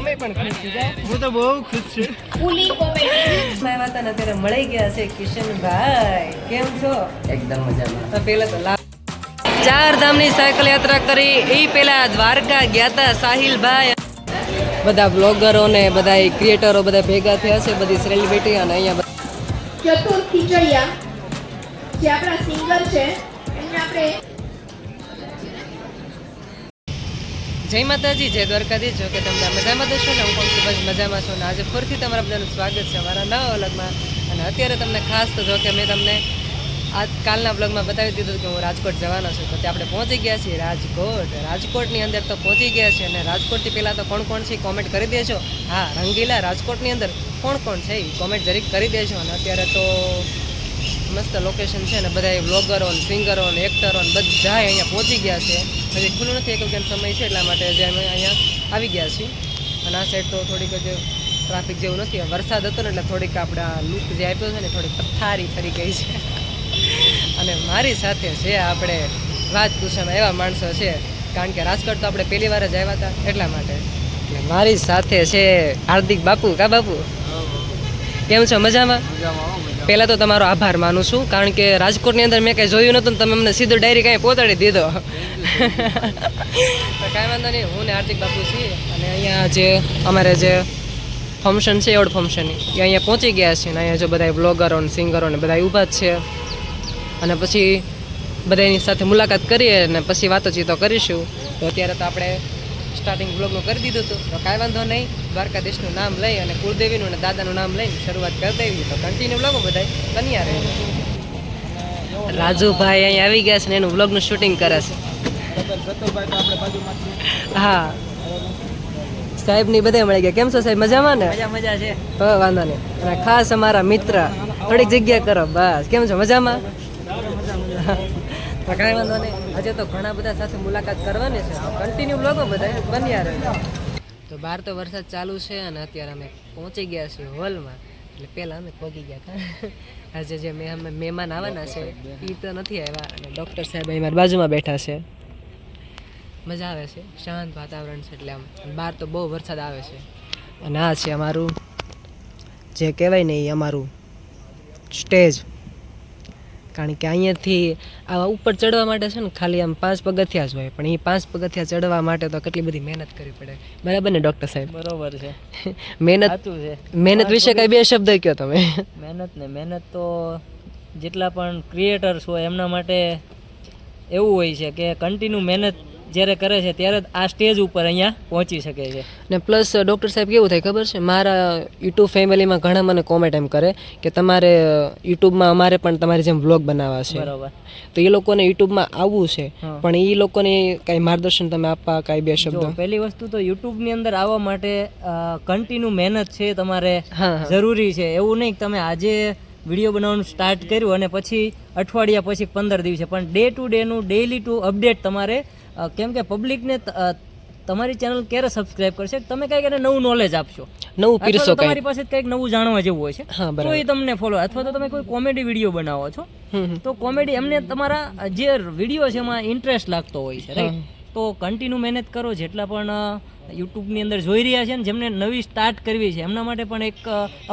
હું તો બહુ ખુશ છું કુલી કોમેડી. મેં વાત ને અત્યારે મળી ગયા છે કિશનભાઈ. કેમ છો? એકદમ મજામાં. તો પહેલા તો ચાર ધામની સાયકલ યાત્રા કરી. એ પેલા દ્વારકા ગયા હતા સાહિલભાઈ. બધા બ્લોગરો ને બધા ક્રિએટરો બધા ભેગા થયા છે બધી સેલિબ્રિટી અને અહીંયા બધા ચતુર ખીચડિયા જે આપણા સિંગર છે એમને આપણે જય માતાજી, જય દ્વારકાધી જો કે તમને મજામાં છો ને, હું પણ ખૂબ જ મજામાં છું અને આજે ફરીથી તમારા બધાનું સ્વાગત છે અમારા નવા વ્લોગમાં. અને અત્યારે તમને ખાસ તો જો કે મેં તમને આજ કાલના બ્લોગમાં બતાવી દીધું કે હું રાજકોટ જવાનો છું. તો ત્યાં આપણે પહોંચી ગયા છીએ રાજકોટ. રાજકોટની અંદર તો પહોંચી ગયા છીએ. અને રાજકોટથી પહેલાં તો કોણ કોણ છે એ કોમેન્ટ કરી દેજો. હા, રંગીલા રાજકોટની અંદર કોણ કોણ છે એ કોમેન્ટ જરીક કરી દેજો. અને અત્યારે તો મસ્ત લોકેશન છે ને બધા બ્લોગરો ને સિંગરો ને એક્ટરો ને બધા અહીંયા પહોંચી ગયા છે. હજી ખુલ્લું નથી એક વખત સમય છે એટલા માટે જે અમે અહીંયા આવી ગયા છીએ. અને આ સાઈડ તો થોડીક જ ટ્રાફિક જેવું નથી વરસાદ હતો ને એટલે થોડીક આપણે આ લુક જે આપ્યો છે ને થોડીક પથારી ફરી ગઈ છે. અને મારી સાથે છે આપણે વાત પૂછવામાં એવા માણસો છે. કારણ કે રાજકોટ તો આપણે પહેલી વાર જ આવ્યા હતા એટલા માટે. એટલે મારી સાથે છે હાર્દિક બાપુ કા બાપુ? કેમ છો? મજામાં? પહેલાં તો તમારો આભાર માનું છું, કારણ કે રાજકોટની અંદર મેં કંઈ જોયું નહોતું તમે અમને સીધો ડાયરી કાંઈ પહોંચાડી દીધો. કાંઈ વાંધો નહીં, હું ને હાર્દિક બાપુ છીએ અને અહીંયા જે અમારે જે ફંક્શન છે એવડ ફંક્શન એ અહીંયા પહોંચી ગયા છે અને અહીંયા જો બધા બ્લોગરો ને સિંગરો ને બધા ઊભા જ છે. અને પછી બધાની સાથે મુલાકાત કરીએ અને પછી વાતોચીતો કરીશું. તો અત્યારે તો આપણે સ્ટાર્ટિંગ બ્લોગનું કરી દીધું હતું તો કાંઈ વાંધો નહીં. દ્વારકાધીશનું નામ લઈ અને કુળદેવીનું અને દાદાનું નામ લઈને શરૂઆત કરી દેવી. તો કન્ટિન્યુ બ્લોગો બધા બન્યા રહે. રાજુભાઈ અહીં આવી ગયા છે ને એનું બ્લોગનું શૂટિંગ કરે છે. હા. સાહેબની બધા મળી ગયા. કેમ છો સાહેબ? મજામાં ને? મજા મજા છે. હવે વાંધો નહીં. અને ખાસ અમારા મિત્ર. થોડીક જગ્યા કરો. બસ. કેમ છો? મજામાં. નહીં. આજે તો ઘણા બધા સાથે મુલાકાત કરવાની છે. કન્ટિન્યુ બ્લોગો બધા બન્યા રહે. તો બહાર તો વરસાદ ચાલુ છે અને અત્યારે અમે પહોંચી ગયા છીએ હોલમાં. એટલે પહેલાં અમે પહોંચી ગયા હતા. આજે જે મહેમાન આવવાના છે એ તો નથી આવ્યા. અને ડૉક્ટર સાહેબ અહીં મારી બાજુમાં બેઠા છે. મજા આવે છે. શાંત વાતાવરણ છે એટલે આમ. બહાર તો બહુ વરસાદ આવે છે. અને આ છે અમારું, જે કહેવાય ને એ અમારું સ્ટેજ. કારણ કે અહીંયાથી આવા ઉપર ચડવા માટે છે ને ખાલી આમ પાંચ પગથિયા જ હોય પણ એ પાંચ પગથિયા ચડવા માટે તો કેટલી બધી મહેનત કરવી પડે. બરાબર ને ડૉક્ટર સાહેબ? બરોબર છે. મહેનત મહેનત વિશે કઈ બે શબ્દ કહો તમે? મહેનત ને મહેનત તો જેટલા પણ ક્રિએટર્સ હોય એમના માટે એવું હોય છે કે કન્ટિન્યુ મહેનત જ્યારે કરે છે ત્યારે જ આ સ્ટેજ ઉપર અહીંયા પહોંચી શકે છે. ને પ્લસ ડૉક્ટર સાહેબ કેવું થાય ખબર છે? મારા યુટ્યુબ ફેમિલીમાં ઘણા મને કોમેન્ટ એમ કરે કે તમારે યુટ્યુબમાં અમારે પણ તમારી જેમ વ્લોગ બનાવવા છે. બરાબર. તો એ લોકોને યુટ્યુબમાં આવવું છે પણ એ લોકોને કાંઈ માર્ગદર્શન તમે આપવા કાંઈ બે શબ્દો? પહેલી વસ્તુ તો યુટ્યુબની અંદર આવવા માટે કન્ટિન્યુ મહેનત છે તમારે જરૂરી છે. એવું નહીં કે તમે આજે વીડિયો બનાવવાનું સ્ટાર્ટ કર્યું અને પછી અઠવાડિયા પછી પંદર દિવસે. પણ ડે ટુ ડેનું ડેઈલી ટુ અપડેટ તમારે કેમ કે પબ્લિકને તમારી ચેનલ ક્યારે સબસ્ક્રાઇબ કરશે? તમે કંઈક એને નવું નોલેજ આપશો. નવું પીરસો તમારી પાસે કંઈક નવું જાણવા જેવું હોય છે તો એ તમને ફોલો અથવા તો તમે કોઈ કોમેડી વીડિયો બનાવો છો. તો કોમેડી એમને તમારા જે વીડિયો છે એમાં ઇન્ટરેસ્ટ લાગતો હોય છે રાઈટ તો કન્ટિન્યુ મહેનત કરો જેટલા પણ યુટ્યુબની અંદર જોઈ રહ્યા છે ને જેમને નવી સ્ટાર્ટ કરવી છે એમના માટે પણ એક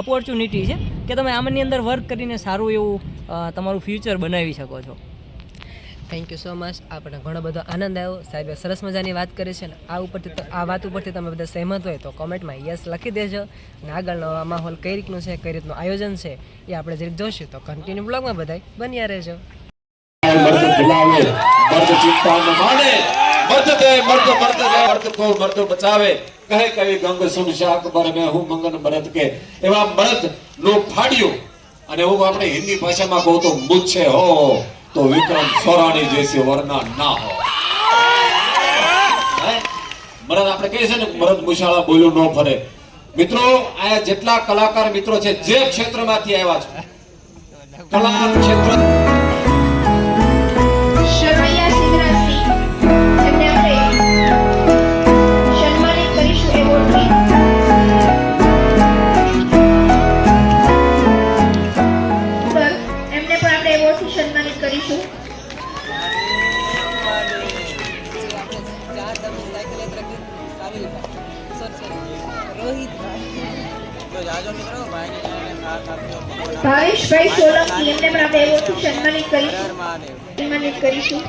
ઓપોર્ચ્યુનિટી છે કે તમે આમની અંદર વર્ક કરીને સારું એવું તમારું ફ્યુચર બનાવી શકો છો. થેન્ક યુ સો મચ આપણને ઘણો બધો આનંદ આવ્યો. સાહેબે સરસ મજાની વાત કરી છે ને આ ઉપરથી આ વાત ઉપરથી તમે બધા સહેમત હોય તો કોમેન્ટમાં યસ લખી દેજો. અને આગળનો આ માહોલ કઈ રીતનું છે કઈ રીતનું આયોજન છે એ આપણે જરીક જોશું. તો કન્ટિન્યુ બ્લોગમાં બધાય બન્યા રહેજો. મર્દ ભુલાવે મર્દ ચિંતા મર્દ કો મર્દ બચાવે. કહે કવિ ગંગ સુન શાક બર મે હું મંગન મરદ કે. એવા મર્દ નો ફાડ્યો અને હું આપણે હિન્દી ભાષામાં કહું તો મુચ્છે હો. તો વિક્રમ સોરાણી જેસી વરના ના હો? મરદ આપણે કહીએ છે ને, મરદ મુશાળા બોલ્યું ન ફરે. મિત્રો, આ જેટલા કલાકાર મિત્રો છે, જે ક્ષેત્રમાંથી આવ્યા છે. કલા ક્ષેત્ર કરીશું. ભાવેશભાઈ સોલંકી, એમને પણ આપણે એવોર્ડથી સન્માનિત કરીશું. સન્માનિત કરીશું.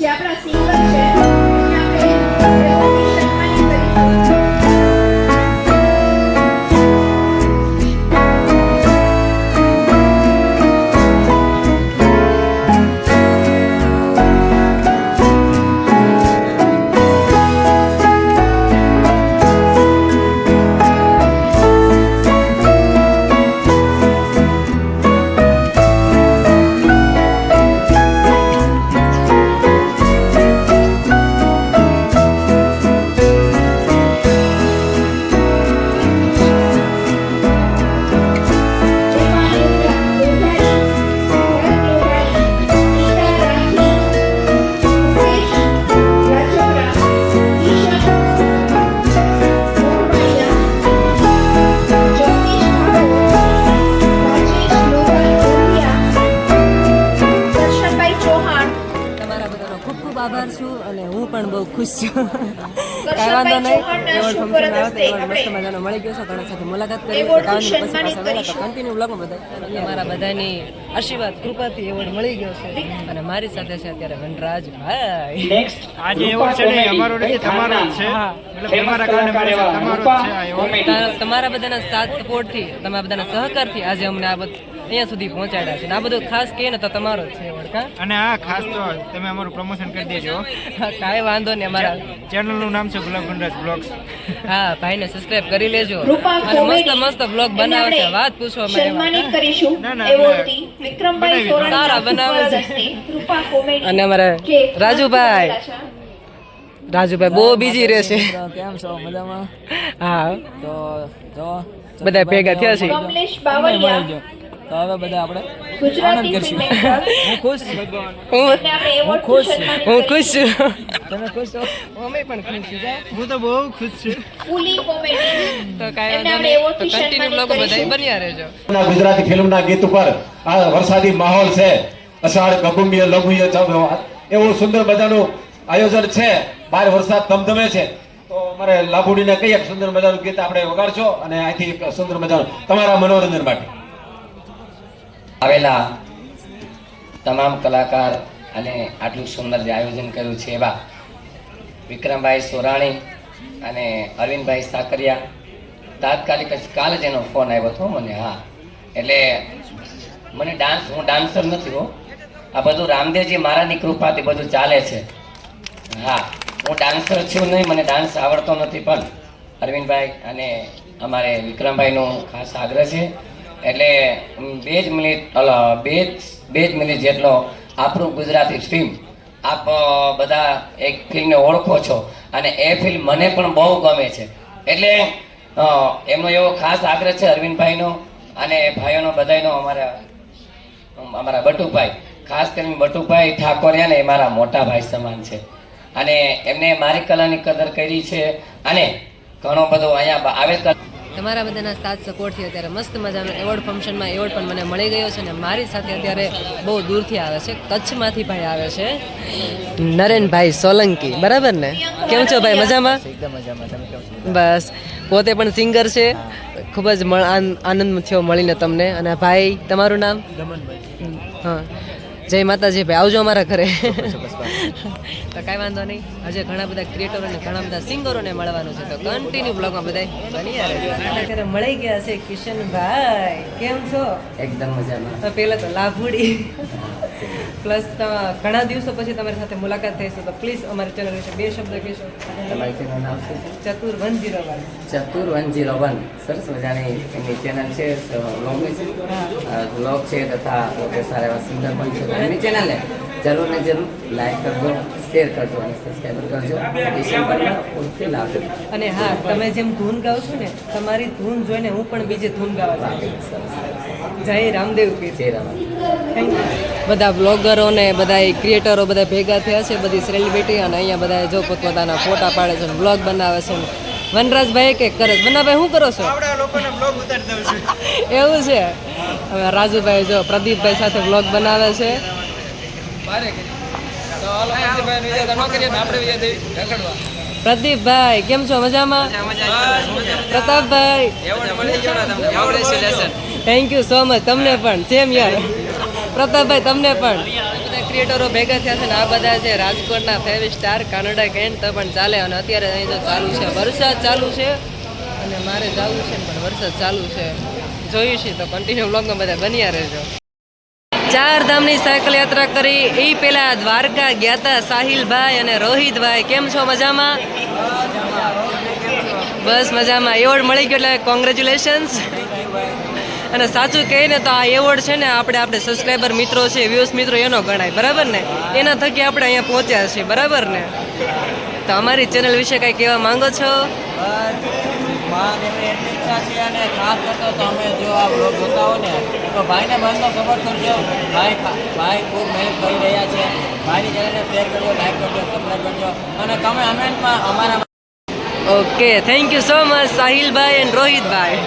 જે આપણા સિંગર છે. પણ બહુ ખુશ છું. કાંઈ વાંધો નહીં. એવોર્ડ ફંક્શન આવે તો એવોર્ડ મસ્ત મજાનો મળી ગયો છે. ઘણા સાથે મુલાકાત કરી. કાવાની પછી પાછા વળ્યા તો કન્ટિન્યુ બ્લોગમાં બધા. મારા બધાની આશીર્વાદ કૃપાથી એવોર્ડ મળી ગયો છે. અને મારી સાથે છે અત્યારે વનરાજ ભાઈ આજે એવોર્ડ છે ને અમારો નથી તમારો જ છે. મતલબ તમારા કારણે છે તમારો જ છે તમારા બધાના સાથ સપોર્ટથી તમારા બધાના સહકારથી આજે અમને આ બધું અહીંયા સુધી પહોંચાડ્યા છે. આ બધું ખાસ કહે ને તો તમારો જ છે એવોર્ડ અને આ ખાસ તો તમે અમારું પ્રમોશન કરી દેજો. કાંઈ વાંધો નહીં અમારા. ચેનલનું નામ છે ગુલાબ ગુંડરાજ બ્લોગ્સ. હા ભાઈને સબસ્ક્રાઇબ કરી લેજો. અને મસ્ત મસ્ત બ્લોગ બનાવે છે. વાત પૂછો મને સન્માનિત કરીશું ના, ના, વિક્રમભાઈ સારા બનાવે છે. અને અમારા રાજુભાઈ. રાજુભાઈ બહુ બીજી રહેશે કેમ છો? મજામાં? હા. તો જો બધા ભેગા થયા છે. કમલેશ બાવળિયા. તો હવે બધા આપણે આનંદ કરશું. હું ખુશ હું ખુશ હું ખુશ છું. તમે ખુશ છો? અમે પણ ખુશ છું. હું તો બહુ ખુશ છું. તો કાંઈ વાંધો નહીં. તો કન્ટિન્યુ લોકો બધા બન્યા રહેજો. ગુજરાતી ફિલ્મના ગીત ઉપર આ વરસાદી માહોલ છે. અષાઢ ગગુંબીય લઘુય એવું સુંદર મજાનું આયોજન છે. બાર વરસાદ ધમધમે છે. તો અમારે લાભુડીને કહીએ સુંદર મજાનું ગીત આપણે વગાડશો અને અહીંથી સુંદર મજાનું તમારા મનોરંજન માટે. આવેલા તમામ કલાકાર અને આટલું સુંદર જે આયોજન કર્યું છે એવા વિક્રમભાઈ સોરાણી અને અરવિંદભાઈ સાકરિયા. તાત્કાલિક કાલે જ એનો ફોન આવ્યો હતો મને, હા. એટલે મને ડાન્સ, હું ડાન્સર નથી હો. આ બધું રામદેવજી મારાની કૃપાથી બધું ચાલે છે. હા, હું ડાન્સર છું નહીં, મને ડાન્સ આવડતો નથી, પણ અરવિંદભાઈ અને અમારે વિક્રમભાઈનો ખાસ આગ્રહ છે. એટલે બે જ મિનિટ બે બે જ મિનિટ જેટલો આપણું ગુજરાતી ફિલ્મ આપ બધા એક ફિલ્મને ઓળખો છો અને એ ફિલ્મ મને પણ બહુ ગમે છે. એટલે એમનો એવો ખાસ આગ્રહ છે અરવિંદભાઈનો અને ભાઈઓનો બધાયનો, અમારા અમારા બટુભાઈ. ખાસ કરીને બટુભાઈ ઠાકોરિયા ને એ મારા મોટા ભાઈ સમાન છે. અને એમને મારી કલાની કદર કરી છે અને ઘણો બધો અહીંયા આવે તમારા બધાના સાથ સપોર્ટથી અત્યારે મસ્ત મજાનો એવોર્ડ ફંક્શનમાં એવોર્ડ પણ મને મળી ગયો છે અને મારી સાથે અત્યારે બહુ દૂરથી આવે છે કચ્છમાંથી ભાઈ આવે છે. નરેનભાઈ સોલંકી બરાબર ને? કેમ છો ભાઈ મજામાં? એકદમ મજામાં. તમે કેમ છો? બસ પોતે પણ સિંગર છે. ખૂબ જ આન- આનંદ થયો મળીને તમને. અને ભાઈ તમારું નામ? ગમનભાઈ હા. જય માતાજી ભાઈ આવજો અમારા ઘરે. તો કાંઈ વાંધો નહીં. આજે ઘણા બધા ક્રિએટરો અને ઘણા બધા સિંગરોને મળવાનું છે. તો કન્ટિન્યુ બ્લોગમાં બધા બની અત્યારે મળી ગયા છે કિશનભાઈ. કેમ છો? એકદમ મજામાં. તો પહેલા તો લાભુડી. પ્લસ ઘણા દિવસો પછી તમારી સાથે મુલાકાત થઈ છે તો પ્લીઝ અમારી ચેનલ વિશે બે શબ્દ કહેશો. તમારી ચેનલ નામ છે? Chatur one zero one. Chatur one zero one. સરસ મજાની એમની ચેનલ છે વ્લોગ છે. તથા સારા એવા સુંદર પણ છે. એમની ચેનલને જરૂર ને જરૂર લાઈક કરજો શેર કરજો અને સબસ્ક્રાઈબર કરજો. ડિસેમ્બરમાં લાવજો. અને હા તમે જેમ ધૂન ગાઓ છો ને તમારી ધૂન જોઈને હું પણ બીજે ધૂન ગાવા જય રામદેવ કે. જય રામ બધા બ્લોગરો ને બધા ક્રિએટરો બધા ભેગા થયા છે બધી સેલિબ્રિટી અને અહીંયા બધા જો પોતપોતાના ફોટા પાડે છે બ્લોગ બનાવે છે વનરાજભાઈ કે કરે છે. વનરાજભાઈ શું કરો છો? આપણા લોકોને બ્લોગ ઉતારી દઉં છું. એવું છે? હવે રાજુભાઈ જો પ્રદીપભાઈ સાથે બ્લોગ બનાવે છે. પ્રદીપભાઈ કેમ છો? મજામાં? પ્રતાપભાઈ. થેન્ક યુ સો મચ તમને. પણ. સેમ યાર પ્રતાપભાઈ, તમને પણ. ક્રિએટરો ભેગા થયા છે ને આ બધા છે રાજકોટના ફેવ સ્ટાર કાનડા કેન્ટ તો પણ ચાલે. અને અત્યારે અહીં તો ચાલુ છે. વરસાદ ચાલુ છે અને મારે જવું છે પણ વરસાદ ચાલુ છે. જોયું છે તો કન્ટિન્યુ બ્લોગમાં બધા બન્યા રહેજો. ચાર ધામની સાયકલ યાત્રા કરી. એ પેલા દ્વારકા ગયા સાહિલભાઈ અને રોહિતભાઈ. કેમ છો મજામાં? બસ મજામાં. એવોર્ડ મળી ગયો એટલે કોંગ્રેચ્યુલેશન્સ અને સાચું કહીએ ને તો આ એવોર્ડ છે ને આપણે આપણે સબસ્ક્રાઈબર મિત્રો છે વ્યૂઝ મિત્રો એનો ગણાય બરાબર ને? એના થકી આપણે અહીંયા પહોંચ્યા છીએ બરાબર ને? તો અમારી ચેનલ વિશે કંઈ કહેવા માંગો છો? માં એવી એટલી ઈચ્છા છે અને ખાસ કરતો તો અમે જો આ બ્લોગ જોતા હો ને તો ભાઈને બંધનો સપોર્ટ કરજો ભાઈ ભાઈ ખૂબ મહેનત કરી રહ્યા છે. ભાઈની ચેનલને શેર કરજો લાઈક કરજો સબસ્ક્રાઈબ કરજો અને તમે અમેન્ટમાં અમારા okay thank you so much Sahilbhai and Rohitbhai.